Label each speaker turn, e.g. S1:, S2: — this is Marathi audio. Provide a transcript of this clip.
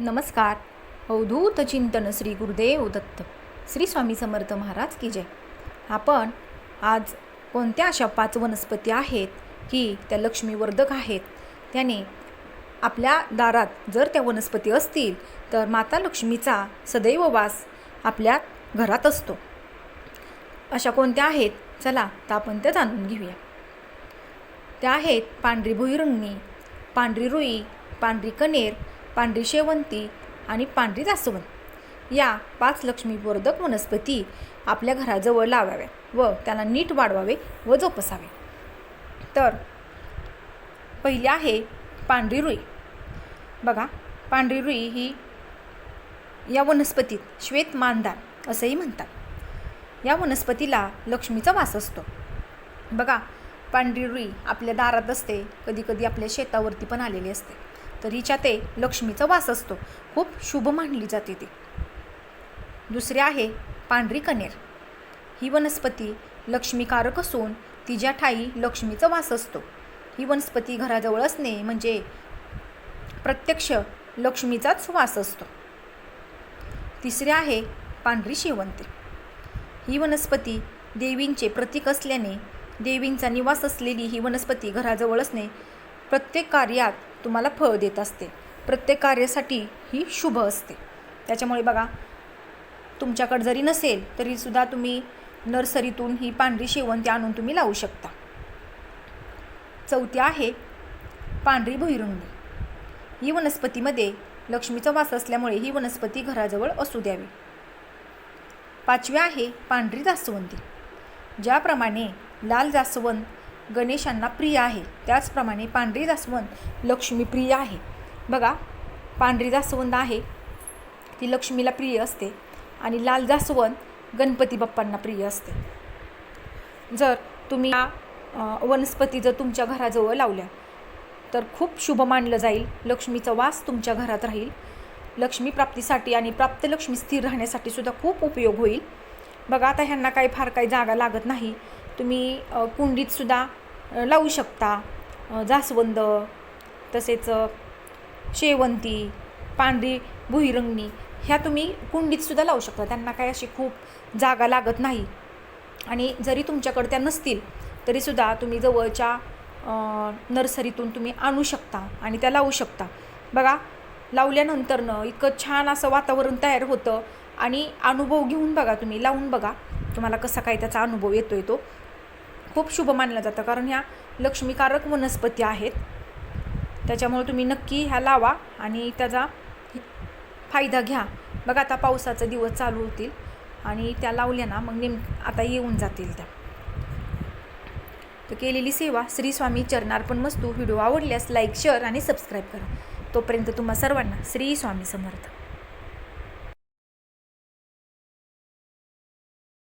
S1: नमस्कार. अवधूत चिंतन श्री गुरुदेव दत्त. श्री स्वामी समर्थ महाराज की जय. आपण आज कोणत्या अशा पाच वनस्पती आहेत की त्या लक्ष्मीवर्धक आहेत? त्याने आपल्या दारात जर त्या वनस्पती असतील तर माता लक्ष्मीचा सदैव वास आपल्या घरात असतो. अशा कोणत्या आहेत? चला तर आपण त्या जाणून घेऊया. त्या आहेत पांढरी भुईरंगणी पांढरी रुई पांढरी कनेर पांढरी शेवंती आणि पांढरी जास्वंद. या पाच लक्ष्मीवर्धक वनस्पती आपल्या घराजवळ लावाव्या व त्याला नीट वाढवावे व जोपसावे. तर पहिली आहे पांढरी रुई. बघा पांढरी रुई ही या वनस्पतीत श्वेत मानदार असंही म्हणतात. या वनस्पतीला लक्ष्मीचा वास असतो. बघा पांढरी रुई आपल्या दारात असते कधीकधी आपल्या शेतावरती पण आलेली असते. तर हिच्या ते लक्ष्मीचा वास असतो. खूप शुभ मानली जाते ती. दुसरे आहे पांढरी कनेर. ही वनस्पती लक्ष्मीकारक असून तिच्या ठाई लक्ष्मीचा वास असतो. ही वनस्पती घराजवळ असणे म्हणजे प्रत्यक्ष लक्ष्मीचाच वास असतो. तिसरी आहे पांढरी शेवंती. ही वनस्पती देवींचे प्रतीक असल्याने देवींचा निवास असलेली ही वनस्पती घराजवळ असणे प्रत्येक कार्यात तुम्हाला फळ देत असते. प्रत्येक कार्यासाठी ही शुभ असते. त्याच्यामुळे बघा तुमच्याकडे जरी नसेल तरीसुद्धा तुम्ही नर्सरीतून ही पांढरी शेवंती आणून तुम्ही लावू शकता. चौथी आहे पांढरी भुईरुंगी ही वनस्पतीमध्ये लक्ष्मीचा वास असल्यामुळे ही वनस्पती घराजवळ असू द्यावी. पाचवी आहे पांढरी जास्वंदी. ज्याप्रमाणे लाल जास्वंद गणेशांना प्रिय आहे. त्याचप्रमाणे पांढरी जास्वंद लक्ष्मीप्रिय आहे. बघा पांढरी जास्वंद आहे ती लक्ष्मीला प्रिय असते आणि लाल जास्वंद गणपती बाप्पांना प्रिय असते. जर तुम्ही या वनस्पती जर तुमच्या घराजवळ लावल्या तर खूप शुभ मानलं जाईल. लक्ष्मीचा वास तुमच्या घरात राहील. लक्ष्मी प्राप्तीसाठी आणि प्राप्त लक्ष्मी स्थिर राहण्यासाठी सुद्धा खूप उपयोग होईल. बघा आता ह्यांना काही फार काही जागा लागत नाही. तुम्ही कुंडीतसुद्धा लावू शकता. जास्वंद तसेच शेवंती पांढरी भुईरंगणी ह्या तुम्ही कुंडीतसुद्धा लावू शकता. त्यांना काही अशी खूप जागा लागत नाही. आणि जरी तुमच्याकडे त्या नसतील तरीसुद्धा तुम्ही जवळच्या नर्सरीतून तुम्ही आणू शकता आणि त्या लावू शकता. बघा लावल्यानंतरनं इतकं छान असं वातावरण तयार होतं आणि अनुभव घेऊन बघा तुम्ही लावून बघा. तुम्हाला कसा काय त्याचा अनुभव येतो आहे तो. खूप शुभ मानलं जातं. कारण ह्या लक्ष्मीकारक वनस्पती आहेत. त्याच्यामुळे तुम्ही नक्की ह्या लावा आणि त्याचा फायदा घ्या. बघा आता पावसाचे दिवस चालू होतील आणि त्या लावल्या ना मग नेम आता येऊन जातील त्या. तर केलेली सेवा श्री स्वामी चरणार्पण मस्तू. व्हिडिओ आवडल्यास लाईक शेअर आणि सबस्क्राईब करा. तोपर्यंत तुम्हा सर्वांना श्री स्वामी समर्थ.